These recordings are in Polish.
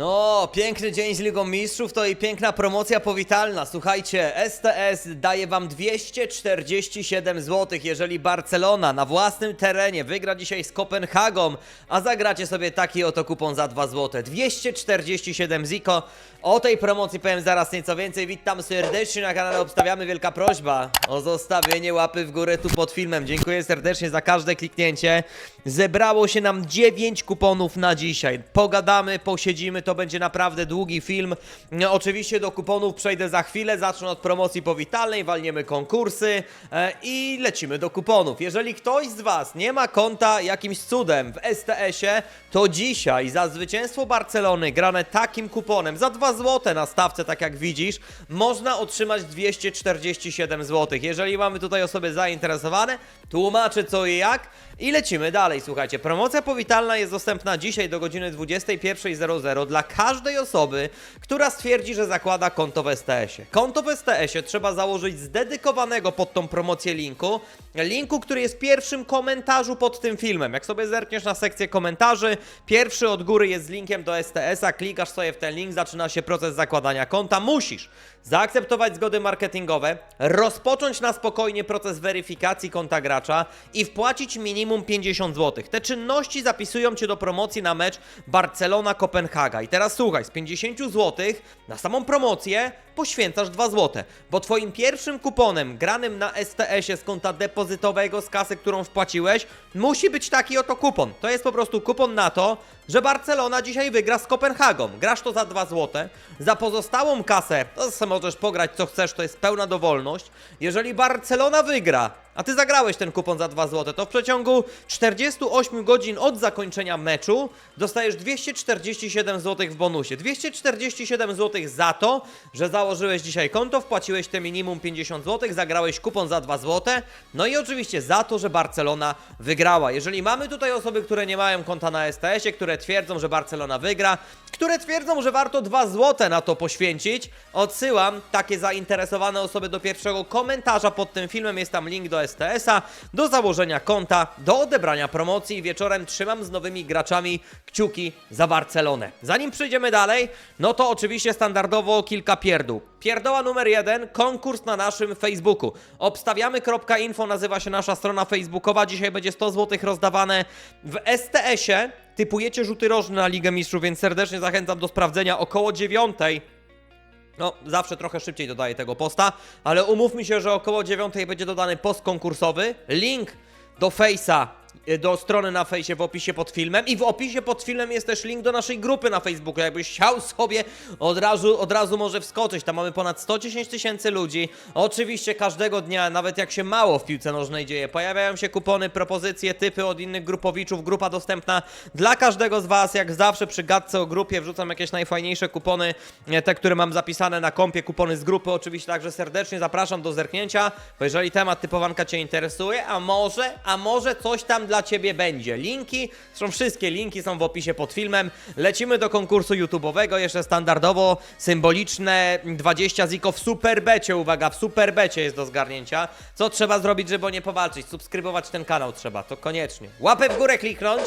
No, piękny dzień z Ligą Mistrzów to i piękna promocja powitalna. Słuchajcie, STS daje wam 247 zł, jeżeli Barcelona na własnym terenie wygra dzisiaj z Kopenhagą, a zagracie sobie taki oto kupon za 2 zł. 247 ziko. O tej promocji powiem zaraz nieco więcej. Witam serdecznie na kanale Obstawiamy. Wielka prośba o zostawienie łapy w górę tu pod filmem. Dziękuję serdecznie za każde kliknięcie. Zebrało się nam 9 kuponów na dzisiaj. Pogadamy, posiedzimy, to będzie naprawdę długi film. No, Oczywiście do kuponów przejdę za chwilę. Zacznę od promocji powitalnej, walniemy konkursy e, i lecimy do kuponów. Jeżeli ktoś z Was nie ma konta jakimś cudem w STS-ie, to dzisiaj za zwycięstwo Barcelony grane takim kuponem za 2 zł na stawce, tak jak widzisz, można otrzymać 247 zł. Jeżeli mamy tutaj osoby zainteresowane, tłumaczę co i jak i lecimy dalej. Słuchajcie, promocja powitalna jest dostępna dzisiaj do godziny 21.00 dla każdej osoby, która stwierdzi, że zakłada konto w STS-ie. Konto w STS-ie trzeba założyć z dedykowanego pod tą promocję linku, linku, który jest w pierwszym komentarzu pod tym filmem. Jak sobie zerkniesz na sekcję komentarzy, pierwszy od góry jest z linkiem do STS-a, klikasz sobie w ten link, zaczyna się proces zakładania konta. Musisz zaakceptować zgody marketingowe, rozpocząć na spokojnie proces weryfikacji konta gracza i wpłacić minimum 50 zł. Te czynności zapisują Cię do promocji na mecz Barcelona-Kopenhaga. I teraz słuchaj, z 50 zł na samą promocję poświęcasz 2 zł, bo Twoim pierwszym kuponem granym na STS-ie z konta depozytowego, z kasy, którą wpłaciłeś, musi być taki oto kupon. To jest po prostu kupon na to, że Barcelona dzisiaj wygra z Kopenhagą. Grasz to za 2 zł. Za pozostałą kasę, to możesz pograć co chcesz, to jest pełna dowolność. Jeżeli Barcelona wygra, a ty zagrałeś ten kupon za 2 zł, to w przeciągu 48 godzin od zakończenia meczu dostajesz 247 zł w bonusie. 247 zł za to, że założyłeś dzisiaj konto, wpłaciłeś te minimum 50 zł, zagrałeś kupon za 2 zł, no i oczywiście za to, że Barcelona wygrała. Jeżeli mamy tutaj osoby, które nie mają konta na STS-ie, które twierdzą, że Barcelona wygra, które twierdzą, że warto 2 zł na to poświęcić, odsyłam takie zainteresowane osoby do pierwszego komentarza pod tym filmem. Jest tam link do STS-a, do założenia konta, do odebrania promocji wieczorem trzymam z nowymi graczami kciuki za Barcelonę. Zanim przejdziemy dalej, no to oczywiście standardowo kilka pierdół. Pierdoła numer jeden, konkurs na naszym Facebooku. Obstawiamy.info nazywa się nasza strona facebookowa. Dzisiaj będzie 100 zł rozdawane w STS-ie. Typujecie rzuty rożne na Ligę Mistrzów, więc serdecznie zachęcam do sprawdzenia około dziewiątej. No, zawsze trochę szybciej dodaję tego posta, ale umówmy się, że około dziewiątej będzie dodany post konkursowy. Link do Face'a, do strony na fejsie w opisie pod filmem i w opisie pod filmem jest też link do naszej grupy na Facebooku. Jakbyś chciał sobie od razu, od razu może wskoczyć. Tam mamy ponad 110 tysięcy ludzi. Oczywiście każdego dnia, nawet jak się mało w piłce nożnej dzieje, pojawiają się kupony, propozycje, typy od innych grupowiczów. Grupa dostępna dla każdego z Was. Jak zawsze przy gadce o grupie wrzucam jakieś najfajniejsze kupony, e, te, które mam zapisane na kompie, kupony z grupy. Oczywiście także serdecznie zapraszam do zerknięcia, bo jeżeli temat typowanka Cię interesuje, a może, a może coś tam dla Ciebie będzie. Linki, zresztą wszystkie linki są w opisie pod filmem. Lecimy do konkursu YouTube'owego, jeszcze standardowo symboliczne 20 ziko w Superbecie. Uwaga, w Superbecie jest do zgarnięcia. Co trzeba zrobić, żeby nie powalczyć? Subskrybować ten kanał trzeba, to koniecznie. Łapę w górę kliknąć,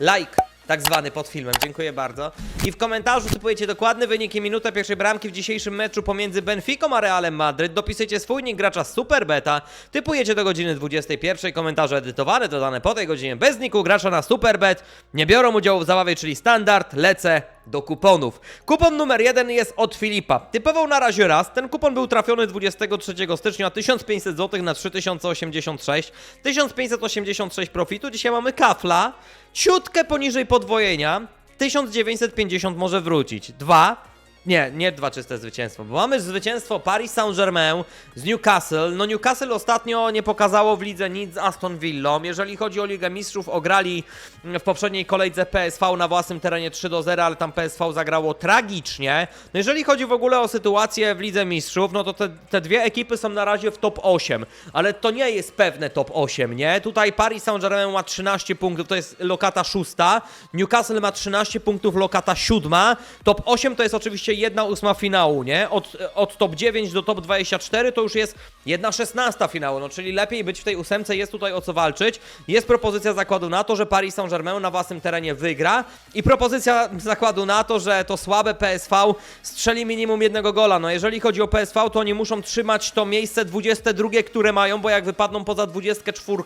like. Tak zwany pod filmem, dziękuję bardzo. I w komentarzu typujecie dokładny wynik i minutę pierwszej bramki w dzisiejszym meczu pomiędzy Benficą a Realem Madryt. Dopisujecie swój nick gracza Superbeta. Typujecie do godziny 21. Komentarze edytowane, dodane po tej godzinie bez niku gracza na Superbet. Nie biorą udziału w zabawie, czyli standard. Lecę do kuponów. Kupon numer jeden jest od Filipa. Typował na razie raz. Ten kupon był trafiony 23 stycznia 1500 zł na 3086. 1586 profitu. Dzisiaj mamy kafla. Ciutkę poniżej podwojenia. 1950 może wrócić. Dwa. Nie, nie dwa czyste zwycięstwo, bo mamy zwycięstwo Paris Saint-Germain z Newcastle. No Newcastle ostatnio nie pokazało w lidze nic z Aston Villą. Jeżeli chodzi o Ligę Mistrzów, ograli w poprzedniej kolejce PSV na własnym terenie 3 do 0, ale tam PSV zagrało tragicznie. No jeżeli chodzi w ogóle o sytuację w Lidze Mistrzów, no to te, te dwie ekipy są na razie w top 8, ale to nie jest pewne top 8, nie? Tutaj Paris Saint-Germain ma 13 punktów, to jest lokata szósta. Newcastle ma 13 punktów, lokata siódma. Top 8 to jest oczywiście jedna ósma finału, nie? Od, od top 9 do top 24 to już jest jedna szesnasta finału, no czyli lepiej być w tej ósemce, jest tutaj o co walczyć. Jest propozycja zakładu na to, że Paris Saint-Germain na własnym terenie wygra i propozycja zakładu na to, że to słabe PSV strzeli minimum jednego gola. No jeżeli chodzi o PSV, to oni muszą trzymać to miejsce 22, które mają, bo jak wypadną poza 24,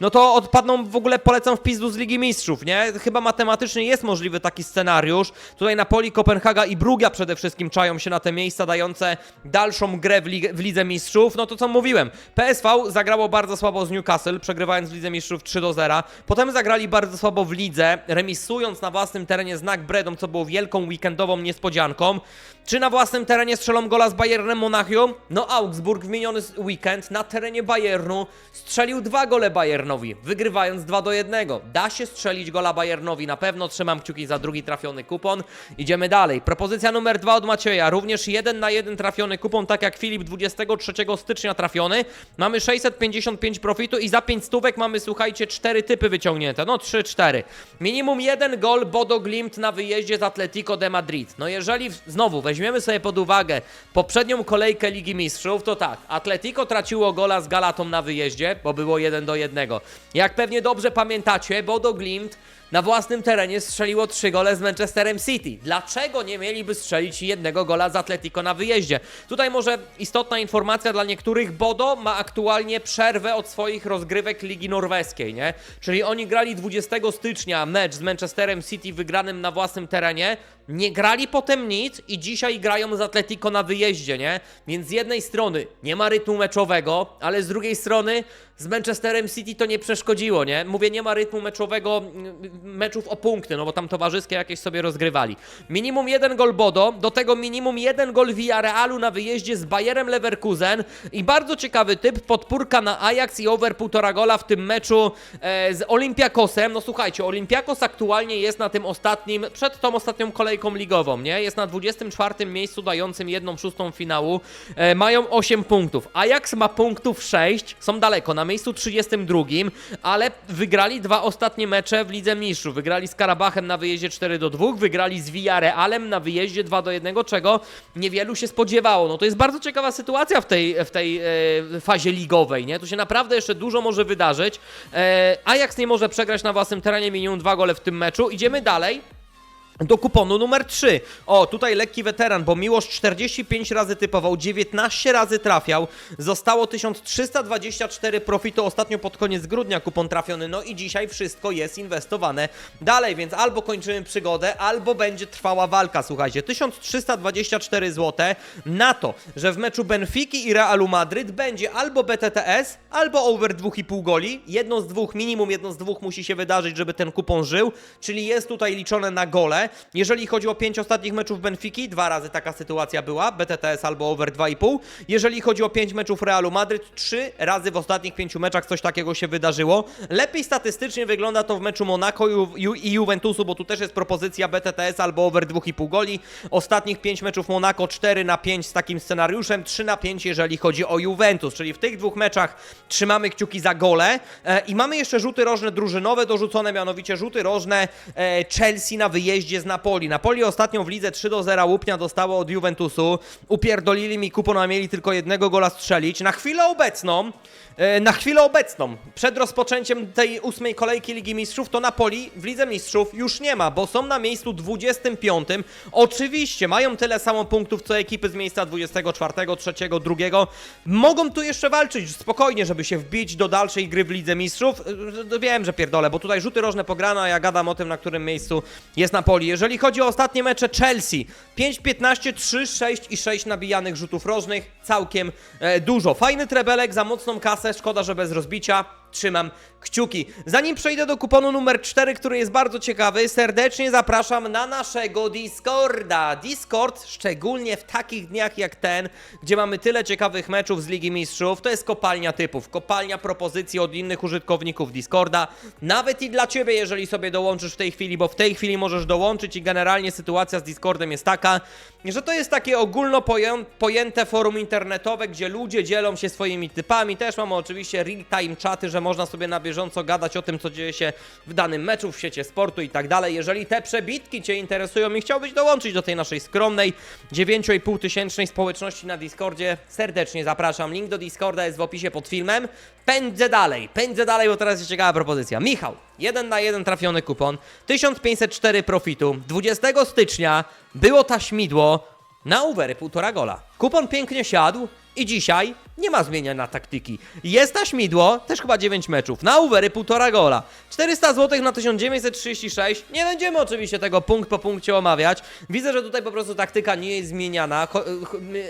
no to odpadną w ogóle polecam w pizdu z Ligi Mistrzów, nie? Chyba matematycznie jest możliwy taki scenariusz. Tutaj Napoli, Kopenhaga i Brugia przede wszystkim czają się na te miejsca dające dalszą grę w, w Lidze Mistrzów. No to co mówiłem, PSV zagrało bardzo słabo z Newcastle, przegrywając w Lidze Mistrzów 3 do 0. Potem zagrali bardzo słabo w lidze, remisując na własnym terenie znak Bredom, co było wielką weekendową niespodzianką. Czy na własnym terenie strzelą gola z Bayernem Monachium? No Augsburg w miniony weekend na terenie Bayernu strzelił dwa gole Bayernowi, wygrywając 2 do 1. Da się strzelić gola Bayernowi, na pewno trzymam kciuki za drugi trafiony kupon. Idziemy dalej. Propozycja numer 2 od Macieja, również jeden na jeden trafiony kupon, tak jak Filip 23 stycznia trafiony. Mamy 655 profitu i za 5 stówek mamy, słuchajcie, 4 typy wyciągnięte, no 3-4. Minimum jeden gol Bodo Glimt na wyjeździe z Atletico de Madrid. No jeżeli znowu weźmiemy sobie pod uwagę poprzednią kolejkę Ligi Mistrzów, to tak, Atletico traciło gola z Galatą na wyjeździe, bo było 1 do 1. Jak pewnie dobrze pamiętacie, Bodo Glimt na własnym terenie strzeliło 3 gole z Manchesterem City. Dlaczego nie mieliby strzelić jednego gola z Atletico na wyjeździe? Tutaj może istotna informacja dla niektórych. Bodo ma aktualnie przerwę od swoich rozgrywek Ligi Norweskiej, nie? Czyli oni grali 20 stycznia mecz z Manchesterem City wygranym na własnym terenie, nie grali potem nic i dzisiaj grają z Atletico na wyjeździe, nie? Więc z jednej strony nie ma rytmu meczowego, ale z drugiej strony z Manchesterem City to nie przeszkodziło, nie? Mówię, nie ma rytmu meczowego, mm, meczów o punkty, no bo tam towarzyskie jakieś sobie rozgrywali. Minimum jeden gol Bodo, do tego minimum jeden gol Villarealu na wyjeździe z Bayerem Leverkusen i bardzo ciekawy typ, podpórka na Ajax i over półtora gola w tym meczu e, z Olympiakosem. No słuchajcie, Olympiakos aktualnie jest na tym ostatnim, przed tą ostatnią kolejką ligową, nie? Jest na 24 miejscu dającym jedną szóstą finału. E, mają 8 punktów. Ajax ma punktów 6, są daleko, na miejscu 32, ale wygrali dwa ostatnie mecze w Lidze Mistrzów. Wygrali z Karabachem na wyjeździe 4 do 2, wygrali z Villarrealem na wyjeździe 2 do 1, czego niewielu się spodziewało. No to jest bardzo ciekawa sytuacja w tej, w tej e, fazie ligowej, nie? Tu się naprawdę jeszcze dużo może wydarzyć. E, Ajax nie może przegrać na własnym terenie minimum dwa gole w tym meczu. Idziemy dalej do kuponu numer 3. O, tutaj lekki weteran, bo Miłosz 45 razy typował, 19 razy trafiał, zostało 1324 profitu. Ostatnio pod koniec grudnia kupon trafiony, no i dzisiaj wszystko jest inwestowane. Dalej, więc albo kończymy przygodę, albo będzie trwała walka, słuchajcie, 1324 zł na to, że w meczu Benfiki i Realu Madryt będzie albo BTTS, albo over 2,5 goli, jedno z dwóch, minimum jedno z dwóch musi się wydarzyć, żeby ten kupon żył, czyli jest tutaj liczone na gole, jeżeli chodzi o pięć ostatnich meczów Benfiki, dwa razy taka sytuacja była, BTTS albo over 2,5. Jeżeli chodzi o pięć meczów Realu Madryt, trzy razy w ostatnich pięciu meczach coś takiego się wydarzyło. Lepiej statystycznie wygląda to w meczu Monaco i Ju- i Juventusu, bo tu też jest propozycja BTTS albo over 2,5 goli. Ostatnich pięć meczów Monaco 4 na 5 z takim scenariuszem, 3 na 5 jeżeli chodzi o Juventus, czyli w tych dwóch meczach trzymamy kciuki za gole. E, I mamy jeszcze rzuty rożne drużynowe dorzucone, mianowicie rzuty rożne e, Chelsea na wyjeździe z Napoli. Napoli ostatnio w lidze 3 do 0 łupnia dostało od Juventusu. Upierdolili mi kupon, a mieli tylko jednego gola strzelić. Na chwilę obecną, na chwilę obecną, przed rozpoczęciem tej ósmej kolejki Ligi Mistrzów, to Napoli w Lidze Mistrzów już nie ma, bo są na miejscu 25. Oczywiście mają tyle samo punktów co ekipy z miejsca 24, 3, 2. Mogą tu jeszcze walczyć spokojnie, żeby się wbić do dalszej gry w Lidze Mistrzów. E, Wiem, że pierdolę, bo tutaj rzuty rożne pograno, a ja gadam o tym, na którym miejscu jest Napoli. Jeżeli chodzi o ostatnie mecze Chelsea, 5, 15, 3, 6 i 6 nabijanych rzutów rożnych, całkiem e, dużo. Fajny trebelek za mocną kasę, szkoda, że bez rozbicia. Trzymam kciuki. Zanim przejdę do kuponu numer 4, który jest bardzo ciekawy, serdecznie zapraszam na naszego Discorda. Discord, szczególnie w takich dniach jak ten, gdzie mamy tyle ciekawych meczów z Ligi Mistrzów, to jest kopalnia typów, kopalnia propozycji od innych użytkowników Discorda. Nawet i dla Ciebie, jeżeli sobie dołączysz w tej chwili, bo w tej chwili możesz dołączyć i generalnie sytuacja z Discordem jest taka, że to jest takie ogólno poję- pojęte forum internetowe, gdzie ludzie dzielą się swoimi typami. Też mamy oczywiście real-time czaty, że że można sobie na bieżąco gadać o tym, co dzieje się w danym meczu, w świecie sportu i tak dalej. Jeżeli te przebitki Cię interesują i chciałbyś dołączyć do tej naszej skromnej 9,5 tysięcznej społeczności na Discordzie, serdecznie zapraszam. Link do Discorda jest w opisie pod filmem. Pędzę dalej, pędzę dalej, bo teraz jest ciekawa propozycja. Michał, jeden na jeden trafiony kupon, 1504 profitu. 20 stycznia było taśmidło na Uwery półtora gola. Kupon pięknie siadł i dzisiaj nie ma zmieniania taktyki. Jest taśmidło, też chyba 9 meczów. Na Uwery półtora gola. 400 zł na 1936. Nie będziemy oczywiście tego punkt po punkcie omawiać. Widzę, że tutaj po prostu taktyka nie jest zmieniana.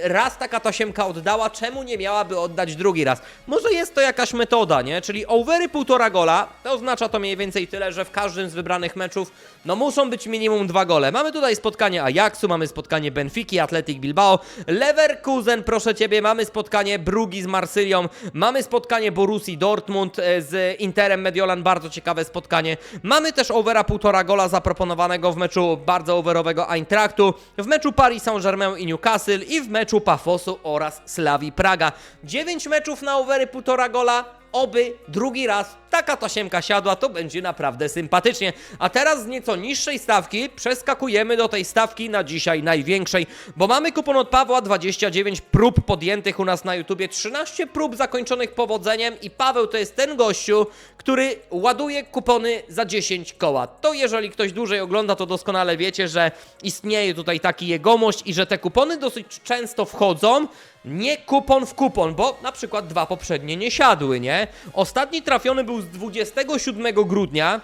Raz taka tasiemka oddała, czemu nie miałaby oddać drugi raz? Może jest to jakaś metoda, nie? Czyli overy półtora gola, to oznacza to mniej więcej tyle, że w każdym z wybranych meczów no muszą być minimum dwa gole. Mamy tutaj spotkanie Ajaxu, mamy spotkanie Benfiki, Athletic Bilbao, Leverkusen, proszę Ciebie, mamy spotkanie Brugi z Marsylią, mamy spotkanie Borussii Dortmund e, z Interem Mediolan, bardzo ciekawe spotkanie. Mamy też overa półtora gola zaproponowanego w meczu bardzo overowego Eintrachtu, w meczu Paris Saint-Germain i Newcastle i w meczu Pafosu oraz Slavii Praga. 9 meczów na overy półtora gola, oby drugi raz taka tasiemka siadła, to będzie naprawdę sympatycznie. A teraz z nieco niższej stawki przeskakujemy do tej stawki na dzisiaj największej, bo mamy kupon od Pawła, 29 prób podjętych u nas na YouTubie, 13 prób zakończonych powodzeniem i Paweł to jest ten gościu, który ładuje kupony za 10 koła. To jeżeli ktoś dłużej ogląda, to doskonale wiecie, że istnieje tutaj taki jegomość i że te kupony dosyć często wchodzą, nie kupon w kupon, bo na przykład dwa poprzednie nie siadły, nie? Ostatni trafiony był z 27 grudnia.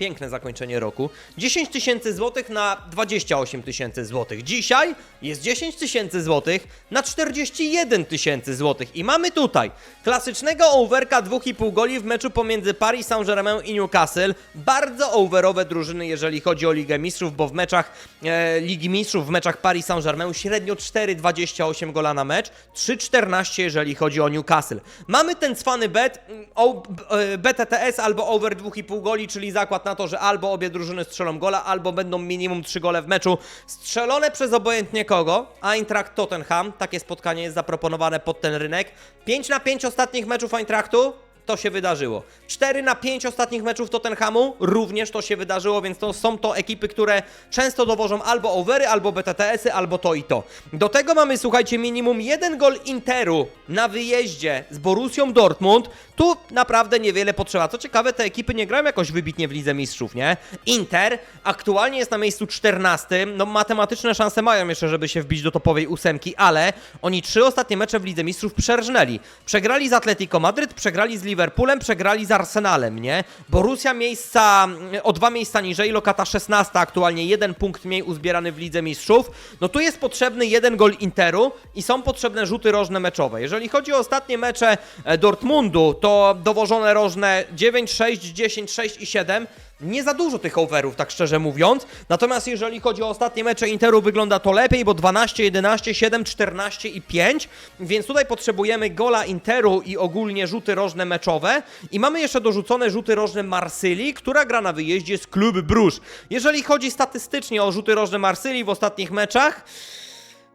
Piękne zakończenie roku. 10 tysięcy złotych na 28 tysięcy złotych. Dzisiaj jest 10 tysięcy złotych na 41 tysięcy złotych. I mamy tutaj klasycznego overka 2,5 goli w meczu pomiędzy Paris Saint-Germain i Newcastle. Bardzo overowe drużyny, jeżeli chodzi o Ligę Mistrzów, bo w meczach e, Ligi Mistrzów, w meczach Paris Saint-Germain średnio 4,28 gola na mecz, 3,14 jeżeli chodzi o Newcastle. Mamy ten cwany bet, mm, o, b- e, BTTS albo over 2,5 goli, czyli zakład na to, że albo obie drużyny strzelą gola, albo będą minimum 3 gole w meczu. Strzelone przez obojętnie kogo. Eintracht Tottenham, takie spotkanie jest zaproponowane pod ten rynek. 5 na 5 ostatnich meczów Eintrachtu, to się wydarzyło. 4 na 5 ostatnich meczów Tottenhamu również to się wydarzyło, więc to są to ekipy, które często dowożą albo overy, albo BTTS-y, albo to i to. Do tego mamy, słuchajcie, minimum jeden gol Interu na wyjeździe z Borussią Dortmund. Tu naprawdę niewiele potrzeba. Co ciekawe, te ekipy nie grają jakoś wybitnie w Lidze Mistrzów, nie? Inter aktualnie jest na miejscu 14. No matematyczne szanse mają jeszcze, żeby się wbić do topowej ósemki, ale oni trzy ostatnie mecze w Lidze Mistrzów przerżnęli. Przegrali z Atletico Madryt, przegrali z Liverpoolem, przegrali z Arsenalem, nie? Borussia miejsca mm, o dwa miejsca niżej, lokata 16, aktualnie jeden punkt mniej uzbierany w Lidze Mistrzów. No tu jest potrzebny jeden gol Interu i są potrzebne rzuty rożne meczowe. Jeżeli chodzi o ostatnie mecze e, Dortmundu, to dowożone rożne 9, 6, 10, 6 i 7. Nie za dużo tych overów, tak szczerze mówiąc. Natomiast jeżeli chodzi o ostatnie mecze Interu, wygląda to lepiej, bo 12, 11, 7, 14 i 5. Więc tutaj potrzebujemy gola Interu i ogólnie rzuty rożne meczowe. I mamy jeszcze dorzucone rzuty rożne Marsylii, która gra na wyjeździe z Klub Bruges. Jeżeli chodzi statystycznie o rzuty rożne Marsylii w ostatnich meczach,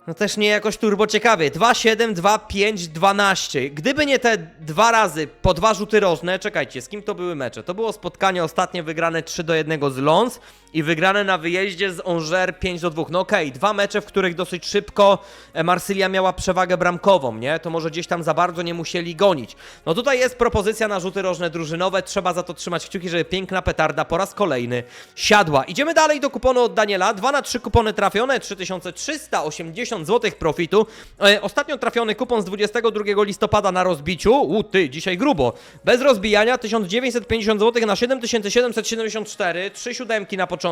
no też nie jakoś turbo ciekawie. 2, 7, 2, 5, 12. Gdyby nie te dwa razy po dwa rzuty rożne, czekajcie, z kim to były mecze? To było spotkanie ostatnie wygrane 3 do 1 z Lons i wygrane na wyjeździe z Angers 5 do 2. No okej, dwa mecze, w których dosyć szybko e, Marsylia miała przewagę bramkową, nie? To może gdzieś tam za bardzo nie musieli gonić. No tutaj jest propozycja na rzuty rożne drużynowe, trzeba za to trzymać kciuki, żeby piękna petarda po raz kolejny siadła. Idziemy dalej do kuponu od Daniela. 2 na 3 kupony trafione, 3380 zł profitu. E, ostatnio trafiony kupon z 22 listopada na rozbiciu. U ty, dzisiaj grubo. Bez rozbijania 1950 zł na 7774, 3 siódemki na początku.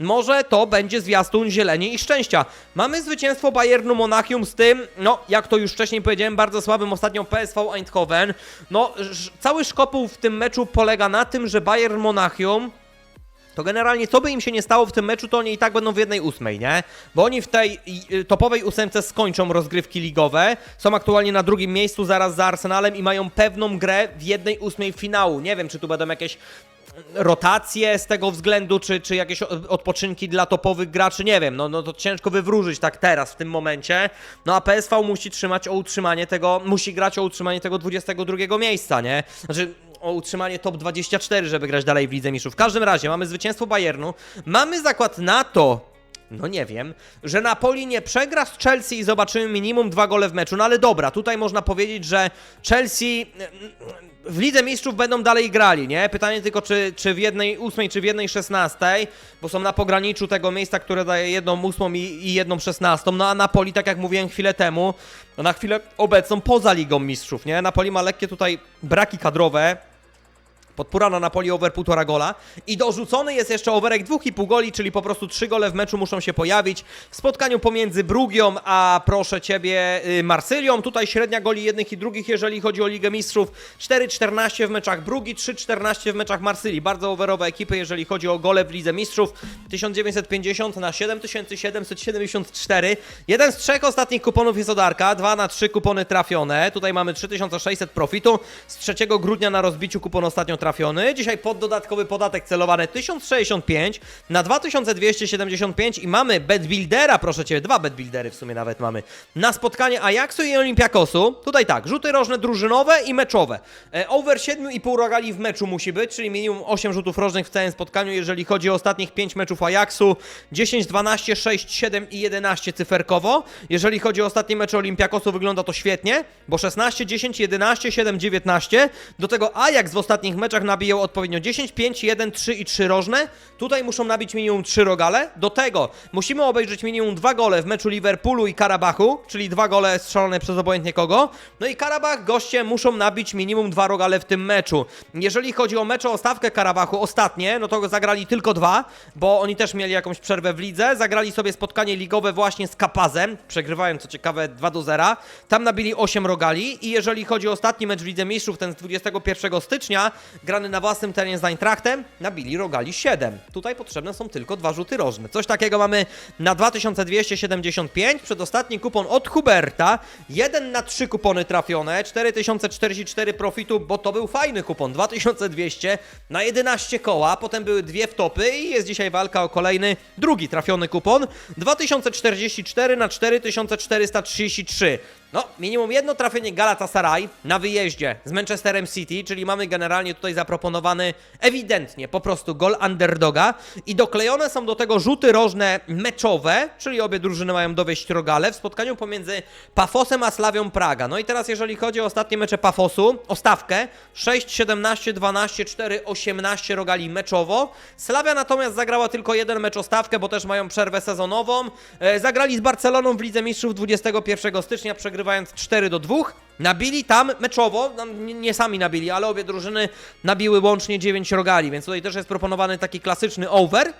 Może to będzie zwiastun zieleni i szczęścia. Mamy zwycięstwo Bayernu Monachium z tym, no jak to już wcześniej powiedziałem, bardzo słabym ostatnio PSV Eindhoven. No, cały szkopuł w tym meczu polega na tym, że Bayern Monachium to generalnie co by im się nie stało w tym meczu, to oni i tak będą w jednej ósmej, nie? Bo oni w tej y, topowej ósemce skończą rozgrywki ligowe, są aktualnie na drugim miejscu zaraz za Arsenalem i mają pewną grę w jednej ósmej finału. Nie wiem, czy tu będą jakieś rotacje z tego względu, czy, czy jakieś odpoczynki dla topowych graczy, nie wiem, no, no to ciężko wywróżyć tak teraz, w tym momencie. No a PSV musi trzymać o utrzymanie tego, musi grać o utrzymanie tego 22 miejsca, nie? Znaczy o utrzymanie top 24, żeby grać dalej w Lidze Mistrzów. W każdym razie mamy zwycięstwo Bayernu, mamy zakład na to, no nie wiem, że Napoli nie przegra z Chelsea i zobaczymy minimum dwa gole w meczu. No ale dobra, tutaj można powiedzieć, że Chelsea w Lidze Mistrzów będą dalej grali, nie? Pytanie tylko, czy, czy w jednej ósmej, czy w jednej szesnastej, bo są na pograniczu tego miejsca, które daje jedną ósmą i, i jedną szesnastą. No a Napoli, tak jak mówiłem chwilę temu, no na chwilę obecną poza Ligą Mistrzów, nie? Napoli ma lekkie tutaj braki kadrowe, Podpóra na Napoli over 1,5 gola. I dorzucony jest jeszcze overek 2,5 goli, czyli po prostu 3 gole w meczu muszą się pojawić. W spotkaniu pomiędzy Brugią a proszę ciebie y, Marsylią. Tutaj średnia goli jednych i drugich, jeżeli chodzi o Ligę Mistrzów. 4,14 w meczach Brugi, 3,14 w meczach Marsylii. Bardzo overowe ekipy, jeżeli chodzi o gole w Lidze Mistrzów. 1950 na 7774. Jeden z trzech ostatnich kuponów jest od Arka, dwa na trzy kupony trafione. Tutaj mamy 3600 profitu. Z 3 grudnia na rozbiciu kupon ostatnio trafiony. Dzisiaj pod dodatkowy podatek celowany 1065 na 2275 i mamy betbuildera, proszę Cię, dwa betbuildery w sumie nawet mamy, na spotkanie Ajaxu i Olympiakosu. Tutaj tak, rzuty rożne drużynowe i meczowe. E, over 7,5 rogali w meczu musi być, czyli minimum 8 rzutów rożnych w całym spotkaniu, jeżeli chodzi o ostatnich 5 meczów Ajaxu. 10, 12, 6, 7 i 11 cyferkowo. Jeżeli chodzi o ostatnie mecze Olympiakosu, wygląda to świetnie, bo 16, 10, 11, 7, 19. Do tego Ajax w ostatnich meczach nabijał odpowiednio 10, 5, 1, 3 i 3 rożne. Tutaj muszą nabić minimum 3 rogale. Do tego musimy obejrzeć minimum 2 gole w meczu Liverpoolu i Karabachu, czyli 2 gole strzelone przez obojętnie kogo. No i Karabach goście muszą nabić minimum 2 rogale w tym meczu. Jeżeli chodzi o mecze o stawkę Karabachu ostatnie, no to zagrali tylko dwa, bo oni też mieli jakąś przerwę w lidze. Zagrali sobie spotkanie ligowe właśnie z Kapazem, przegrywając co ciekawe 2 do 0. Tam nabili 8 rogali i jeżeli chodzi o ostatni mecz w Lidze Mistrzów, ten z 21 stycznia, grany na własnym terenie z Eintrachtem, nabili rogali 7. Tutaj potrzebne są tylko dwa rzuty rożne. Coś takiego mamy na 2275. Przedostatni kupon od Huberta. 1 na 3 kupony trafione. 4044 profitu, bo to był fajny kupon. 2200 na 11 koła. Potem były dwie wtopy i jest dzisiaj walka o kolejny, drugi trafiony kupon. 2044 na 4433. No, minimum jedno trafienie Galatasaray na wyjeździe z Manchesterem City, czyli mamy generalnie tutaj zaproponowany ewidentnie po prostu gol underdoga i doklejone są do tego rzuty rożne meczowe, czyli obie drużyny mają dowieść rogale w spotkaniu pomiędzy Pafosem a Slawią Praga. No i teraz jeżeli chodzi o ostatnie mecze Pafosu, o stawkę 6, 17, 12, 4, 18 rogali meczowo. Slavia natomiast zagrała tylko jeden mecz o stawkę, bo też mają przerwę sezonową. E, zagrali z Barceloną w Lidze Mistrzów 21 stycznia, przegrywając 4 do 2. Nabili tam meczowo, no, nie, sami nabili, ale obie drużyny nabiły łącznie 9 rogali, więc tutaj też jest proponowany taki klasyczny over.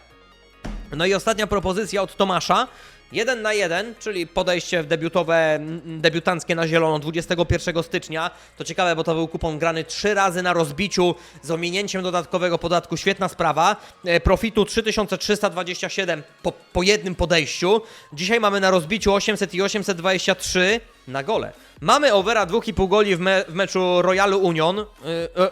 No i ostatnia propozycja od Tomasza. 1 na 1, czyli podejście w debiutowe, m, debiutanckie na zielono 21 stycznia. To ciekawe, bo to był kupon grany 3 razy na rozbiciu z ominięciem dodatkowego podatku. Świetna sprawa. E, Profitu 3327 po, po jednym podejściu. Dzisiaj mamy na rozbiciu 800 i 823 na gole. Mamy overa 2,5 goli w, me w meczu Royalu Union, y, y,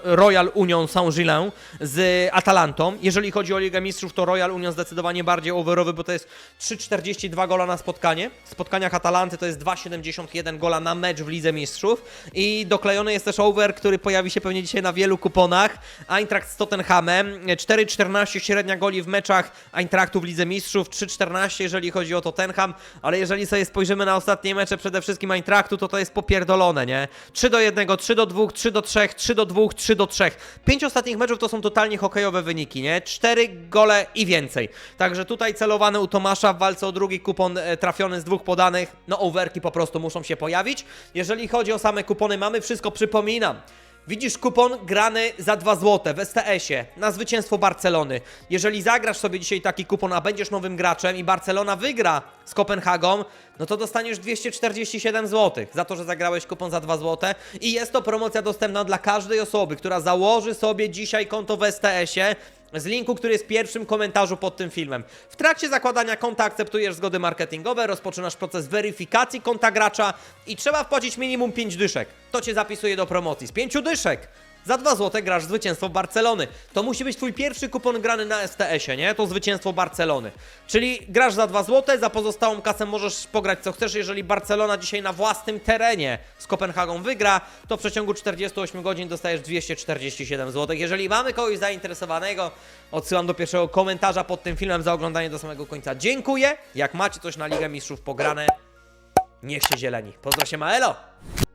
Royal Union Saint-Gilles z Atalantą. Jeżeli chodzi o Ligę Mistrzów, to Royal Union zdecydowanie bardziej overowy, bo to jest 3,42 gola na spotkanie. W spotkaniach Atalanty to jest 2,71 gola na mecz w Lidze Mistrzów. I doklejony jest też over, który pojawi się pewnie dzisiaj na wielu kuponach. Eintracht z Tottenhamem, 4,14 średnia goli w meczach Eintrachtu w Lidze Mistrzów, 3,14 jeżeli chodzi o Tottenham, ale jeżeli sobie spojrzymy na ostatnie mecze przede wszystkim Eintrachtu, to to jest popierdolone, nie? 3 do 1, 3 do 2, 3 do 3, 3 do 2, 3 do 3. Pięć ostatnich meczów to są totalnie hokejowe wyniki, nie? 4 gole i więcej. Także tutaj celowany u Tomasza w walce o drugi kupon e, trafiony z dwóch podanych. No overki po prostu muszą się pojawić. Jeżeli chodzi o same kupony, mamy wszystko, przypominam. Widzisz kupon grany za 2 zł w STS-ie na zwycięstwo Barcelony. Jeżeli zagrasz sobie dzisiaj taki kupon, a będziesz nowym graczem i Barcelona wygra z Kopenhagą, no to dostaniesz 247 zł za to, że zagrałeś kupon za 2 zł. I jest to promocja dostępna dla każdej osoby, która założy sobie dzisiaj konto w STS-ie z linku, który jest w pierwszym komentarzu pod tym filmem. W trakcie zakładania konta akceptujesz zgody marketingowe, rozpoczynasz proces weryfikacji konta gracza i trzeba wpłacić minimum 5 dyszek. To cię zapisuje do promocji. Z 5 dyszek za 2 zł grasz zwycięstwo Barcelony. To musi być twój pierwszy kupon grany na STS-ie, nie? To zwycięstwo Barcelony. Czyli grasz za 2 zł, za pozostałą kasę możesz pograć co chcesz. Jeżeli Barcelona dzisiaj na własnym terenie z Kopenhagą wygra, to w przeciągu 48 godzin dostajesz 247 zł. Jeżeli mamy kogoś zainteresowanego, odsyłam do pierwszego komentarza pod tym filmem za oglądanie do samego końca. Dziękuję. Jak macie coś na Ligę Mistrzów pograne, niech się zieleni. Pozdro się Maelo.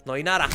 No i nara.